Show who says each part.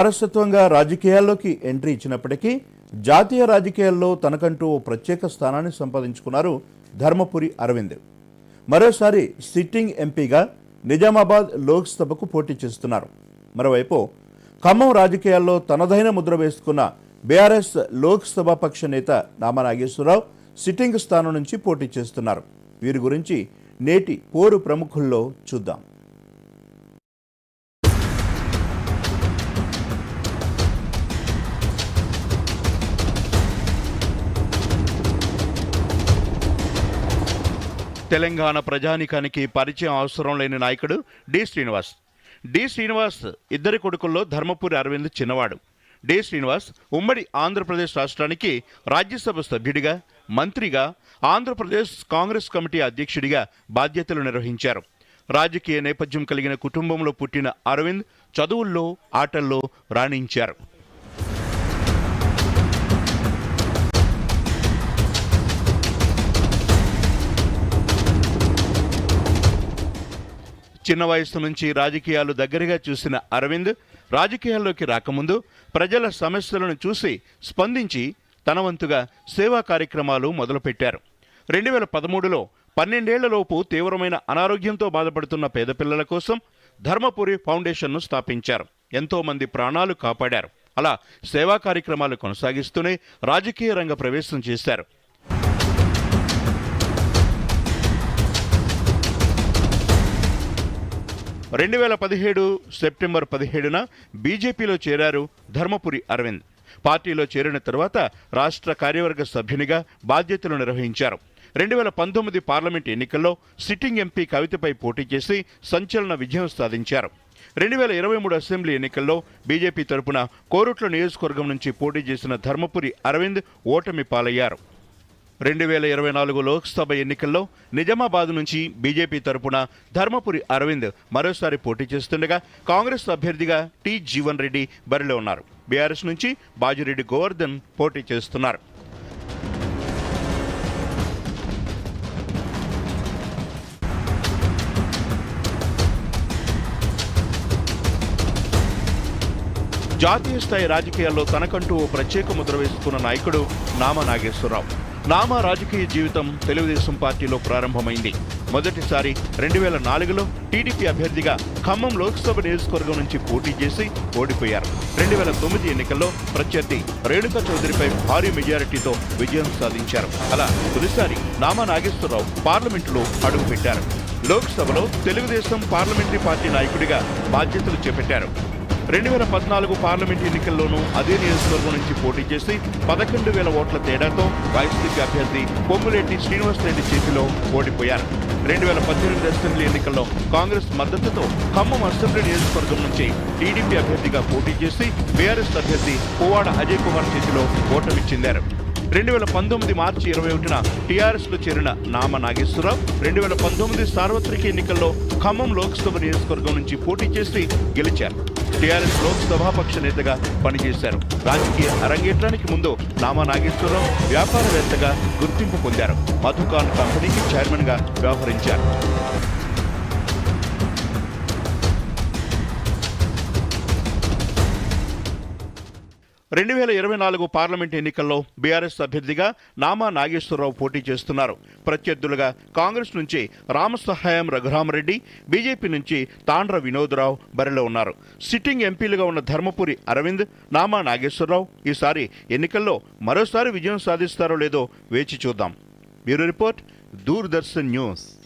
Speaker 1: వారసత్వంగా రాజకీయాల్లోకి ఎంట్రీ ఇచ్చినప్పటికీ జాతీయ రాజకీయాల్లో తనకంటూ ఓ ప్రత్యేక స్థానాన్ని సంపాదించుకున్నారు ధర్మపురి అరవింద్. మరోసారి సిట్టింగ్ ఎంపీగా నిజామాబాద్ లోక్సభకు పోటీ చేస్తున్నారు. మరోవైపు ఖమ్మం రాజకీయాల్లో తనదైన ముద్ర వేసుకున్న బీఆర్ఎస్ లోక్సభ పక్ష నేత నామా నాగేశ్వరరావు సిట్టింగ్ స్థానం నుంచి పోటీ చేస్తున్నారు. వీరి గురించి నేటి పోరు ప్రముఖుల్లో చూద్దాం.
Speaker 2: తెలంగాణ ప్రజానికానికి పరిచయం అవసరం లేని నాయకుడు డి శ్రీనివాస్. డి శ్రీనివాస్ ఇద్దరి కొడుకుల్లో ధర్మపురి అరవింద్ చిన్నవాడు. డి శ్రీనివాస్ ఉమ్మడి ఆంధ్రప్రదేశ్ రాష్ట్రానికి రాజ్యసభ సభ్యుడిగా మంత్రిగా ఆంధ్రప్రదేశ్ కాంగ్రెస్ కమిటీ అధ్యక్షుడిగా బాధ్యతలు నిర్వహించారు. రాజకీయ నేపథ్యం కలిగిన కుటుంబంలో పుట్టిన అరవింద్ చదువుల్లో ఆటల్లో రాణించారు. చిన్న వయసు నుంచి రాజకీయాలు దగ్గరగా చూసిన అరవింద్ రాజకీయాల్లోకి రాకముందు ప్రజల సమస్యలను చూసి స్పందించి తన వంతుగా సేవా కార్యక్రమాలు మొదలుపెట్టారు. రెండు వేల పదమూడులో పన్నెండేళ్ళలోపు తీవ్రమైన అనారోగ్యంతో బాధపడుతున్న పేద పిల్లల కోసం ధర్మపురి ఫౌండేషన్ను స్థాపించారు. ఎంతోమంది ప్రాణాలు కాపాడారు. అలా సేవా కార్యక్రమాలు కొనసాగిస్తూనే రాజకీయ రంగ ప్రవేశం చేశారు. రెండు వేల పదిహేడు సెప్టెంబర్ పదిహేడున బీజేపీలో చేరారు ధర్మపురి అరవింద్. పార్టీలో చేరిన తరువాత రాష్ట్ర కార్యవర్గ సభ్యునిగా బాధ్యతలు నిర్వహించారు. రెండు వేల పంతొమ్మిది పార్లమెంట్ ఎన్నికల్లో సిట్టింగ్ ఎంపీ కవితపై పోటీ చేసి సంచలన విజయం సాధించారు. రెండు వేల ఇరవై మూడు అసెంబ్లీ ఎన్నికల్లో బీజేపీ తరపున కోరుట్ల నియోజకవర్గం నుంచి పోటీ చేసిన ధర్మపురి అరవింద్ ఓటమి పాలయ్యారు. రెండు వేల ఇరవై నాలుగు లోక్సభ ఎన్నికల్లో నిజామాబాద్ నుంచి బీజేపీ తరపున ధర్మపురి అరవింద్ మరోసారి పోటీ చేస్తుండగా కాంగ్రెస్ అభ్యర్థిగా టి జీవన్ రెడ్డి బరిలో ఉన్నారు. బీఆర్ఎస్ నుంచి బాజిరెడ్డి గోవర్ధన్ పోటీ చేస్తున్నారు. జాతీయ స్థాయి రాజకీయాల్లో తనకంటూ ఓ ప్రత్యేక ముద్ర వేసుకున్న నాయకుడు నామా నాగేశ్వరరావు నామా రాజకీయ జీవితం తెలుగుదేశం పార్టీలో ప్రారంభమైంది. మొదటిసారి రెండు వేల నాలుగులో టీడీపీ అభ్యర్థిగా ఖమ్మం లోక్సభ నియోజకవర్గం నుంచి పోటీ చేసి ఓడిపోయారు. రెండు వేల తొమ్మిది ఎన్నికల్లో ప్రత్యర్థి రేణుకా చౌదరిపై భారీ మెజారిటీతో విజయం సాధించారు. అలా తొలిసారి నామా నాగేశ్వరరావు పార్లమెంటులో అడుగుపెట్టారు. లోక్సభలో తెలుగుదేశం పార్లమెంటరీ పార్టీ నాయకుడిగా బాధ్యతలు చేపట్టారు. రెండు వేల పద్నాలుగు పార్లమెంట్ ఎన్నికల్లోనూ అదే నియోజకవర్గం నుంచి పోటీ చేసి పదకొండు వేల ఓట్ల తేడాతో వైసీపీ అభ్యర్థి పొంగులేటి శ్రీనివాస్ రెడ్డి చేతిలో ఓడిపోయారు. రెండు వేల పద్దెనిమిది అసెంబ్లీ ఎన్నికల్లో కాంగ్రెస్ మద్దతుతో ఖమ్మం అసెంబ్లీ నియోజకవర్గం నుంచి టీడీపీ అభ్యర్థిగా పోటీ చేసి బీఆర్ఎస్ అభ్యర్థి పువ్వాడ అజయ్ కుమార్ చేతిలో ఓటమి చెందారు. రెండు వేల పంతొమ్మిది మార్చి ఇరవై ఒకటిన టీఆర్ఎస్లో చేరిన నామ నాగేశ్వరరావు రెండు వేల పంతొమ్మిది సార్వత్రిక ఎన్నికల్లో ఖమ్మం లోక్సభ నియోజకవర్గం నుంచి పోటీ చేసి గెలిచారు. టీఆర్ఎస్ లోక్సభాపక్ష నేతగా పనిచేశారు. రాజకీయ అరంగేట్రానికి ముందు నామా నాగేశ్వరరావు వ్యాపారవేత్తగా గుర్తింపు పొందారు. మధుకాన్ కంపెనీకి చైర్మన్గా వ్యవహరించారు. రెండు వేల ఇరవై నాలుగు పార్లమెంట్ ఎన్నికల్లో బీఆర్ఎస్ అభ్యర్థిగా నామా నాగేశ్వరరావు పోటీ చేస్తున్నారు. ప్రత్యర్థులుగా కాంగ్రెస్ నుంచి రామసహాయం రఘురామరెడ్డి బీజేపీ నుంచి తాండ్ర వినోద్రావు బరిలో ఉన్నారు. సిట్టింగ్ ఎంపీలుగా ఉన్న ధర్మపురి అరవింద్ నామా నాగేశ్వరరావు ఈసారి ఎన్నికల్లో మరోసారి విజయం సాధిస్తారో లేదో వేచి చూద్దాం. Bureau report Doordarshan news.